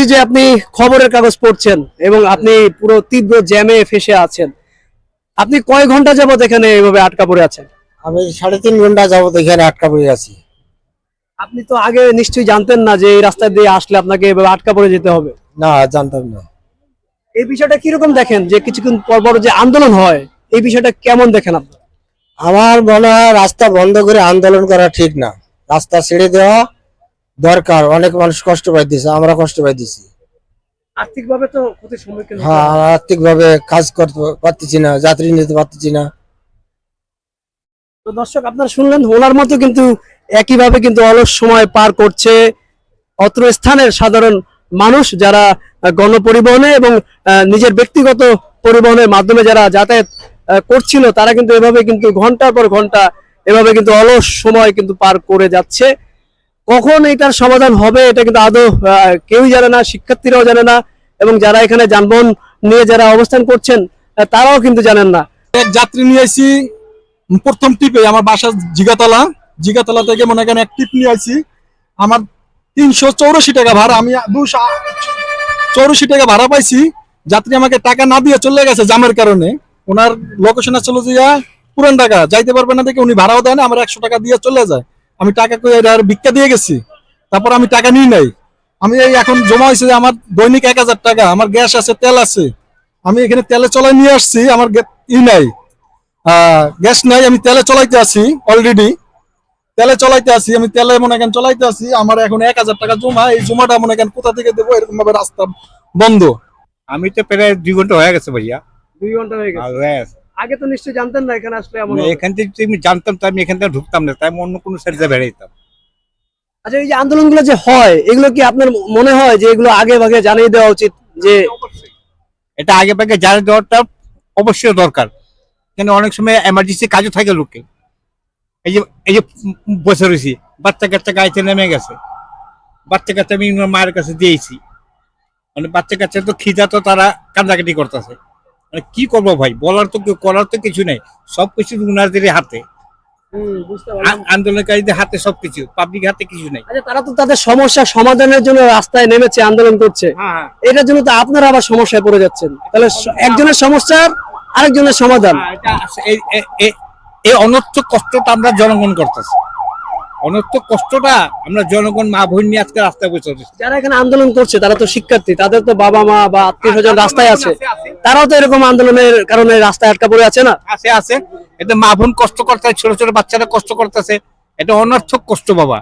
দেখছি যে আপনি খবরের কাগজ পড়ছেন এবং আপনি পুরো তীব্র জ্যামে ফেসে আছেন। আপনি কয় ঘণ্টা যাবত এখানে এইভাবে আটকা পড়ে আছেন? আমি সাড়ে তিন ঘণ্টা যাবত এখানে আটকা পড়ে আছি। আপনি তো আগে নিশ্চয়ই জানতেন না যে এই রাস্তা দিয়ে আসলে আপনাকে এভাবে আটকা পড়ে যেতে হবে। না জানতাম না। এই বিষয়টা কীরকম দেখেন যে কিছুক্ষণ পর পর যে আন্দোলন হয় এই বিষয়টা কেমন দেখেন আপনি? আমার মনে হয় রাস্তা বন্ধ করে আন্দোলন করা ঠিক না। রাস্তা ছেড়ে দেওয়া দরকার অনেক মানুষ কষ্ট পাইতেছে আমরা কষ্ট পাইতেছি। আর্থিক তো ক্ষতির সম্মুখীন হ্যাঁ। আর্থিক ভাবে কাজ করতে পারতেছি না যাত্রী নিতে পারতেছি না। তো দর্শক আপনারা শুনলেন ওনার মতো কিন্তু একইভাবে কিন্তু অলস সময় পার করছে অত্র স্থানের সাধারণ মানুষ যারা গণপরিবহনে এবং নিজের ব্যক্তিগত পরিবহনের মাধ্যমে যারা যাতায়াত করছিল তারা কিন্তু এভাবে কিন্তু ঘণ্টার পর ঘণ্টা এভাবে কিন্তু অলস সময় কিন্তু পার করে যাচ্ছে। কখন এটার সমাধান হবে, এটা কিন্তু আদৌ কেউই জানে না, শিক্ষার্থীরাও জানে না, এবং যারা এখানে যানবাহন নিয়ে যারা অবস্থান করছেন তারাও কিন্তু জানেন না। এক যাত্রী নিয়ে আইছি, প্রথম টিপে আমার বাসা জিগাতলা জিগাতলা থেকে মনে করেন এক টিপ নিয়ে আইছি। আমার তিনশো চৌরাশি টাকা ভাড়া, আমি দুশো চৌরাশি টাকা ভাড়া পাইছি। যাত্রী আমাকে টাকা না দিয়ে চলে গেছে জামের কারণে। ওনার লোকেশনে চলে যাইয়া পুরান টাকা যাইতে পারবে না দেখে উনি ভাড়াও দেয় না, আমার একশো টাকা দিয়ে চলে যায়। আমি টাকা কই আর ভিক্ষা দিয়ে গেছি। তারপর আমি টাকা নিই নাই। আমি এই এখন জমা হয়েছে যে আমার দৈনিক এক হাজার টাকা আমার গ্যাস আছে তেল আছে। আমি এখানে তেলে চলাই নিয়ে আসছি আমার ই নাই। গ্যাস নাই আমি তেলে চলাইতে আছি অলরেডি তেলে চলাইতে আছি আমি তেলে মনে কেন চলাইতে আছি আমার এখন এক হাজার টাকা জমা এই জমাটা মনে কেন কোথা থেকে দেবো? এরকম ভাবে রাস্তা বন্ধ। আমি তো প্রায় দুই ঘণ্টা হয়ে গেছে ভাইয়া। দুই ঘণ্টা হয়ে হয়ে গেছে। আগে তো নিশ্চয়ই জানতেন না এখানে আসলে এমন মানে এখান থেকে আমি জানতাম তো আমি এখান থেকে ঢুকতাম না তাই আমি অন্য কোনো সাইডে বেড়াইতাম। আচ্ছা এই যে আন্দোলনগুলো যে হয় এগুলো কি আপনার মনে হয় যে এগুলো আগে ভাগে জানিয়ে দেওয়া উচিত যে এটা আগে ভাগে জানিয়ে দেওয়াটা অবশ্যই দরকার। কেন অনেক সময় এমার্জেন্সি কাজও থাকে লোকে। এই যে এই যে বসে রয়েছি বাচ্চা কাচ্চা গাইতে নেমে গেছে। বাচ্চা কাচ্চা আমি মায়ের কাছে দিয়েছি। মানে বাচ্চা কাচ্চা তো খিদা তো তারা কান্দাকাটি করতেছে। মানে কি করব ভাই? বলার তো কেউ- করার তো কিছু নেই। সবকিছু উনারদের হাতে। আন্দোলনকারীদের হাতে সবকিছু পাবলিক হাতে কিছু নেই। আচ্ছা তারা তো তাদের সমস্যা সমাধানের জন্য রাস্তায় নেমেছে আন্দোলন করছে। হ্যাঁ এটার জন্য তো আপনারা আবার সমস্যায় পড়ে যাচ্ছেন। তাহলে একজনের সমস্যার আরেকজনের সমাধান। হ্যাঁ। এই- অনর্থক কষ্টটা আমরা জনগণ করতেছি। অনর্থ কষ্টটা আমরা জনগণ মা বোন নিয়ে আজকে রাস্তায় বসে যারা এখানে আন্দোলন করছে তারা তো শিক্ষার্থী তাদের তো বাবা মা বা আত্মীয় স্বজন রাস্তায় আছে। তারাও তো এরকম আন্দোলনের কারণে রাস্তায় আটকা পড়ে আছে না? আছে আছে। এটা মা বোন কষ্ট করতে ছোট ছোট বাচ্চারা কষ্ট করতেছে। এটা অনর্থক কষ্ট বাবা।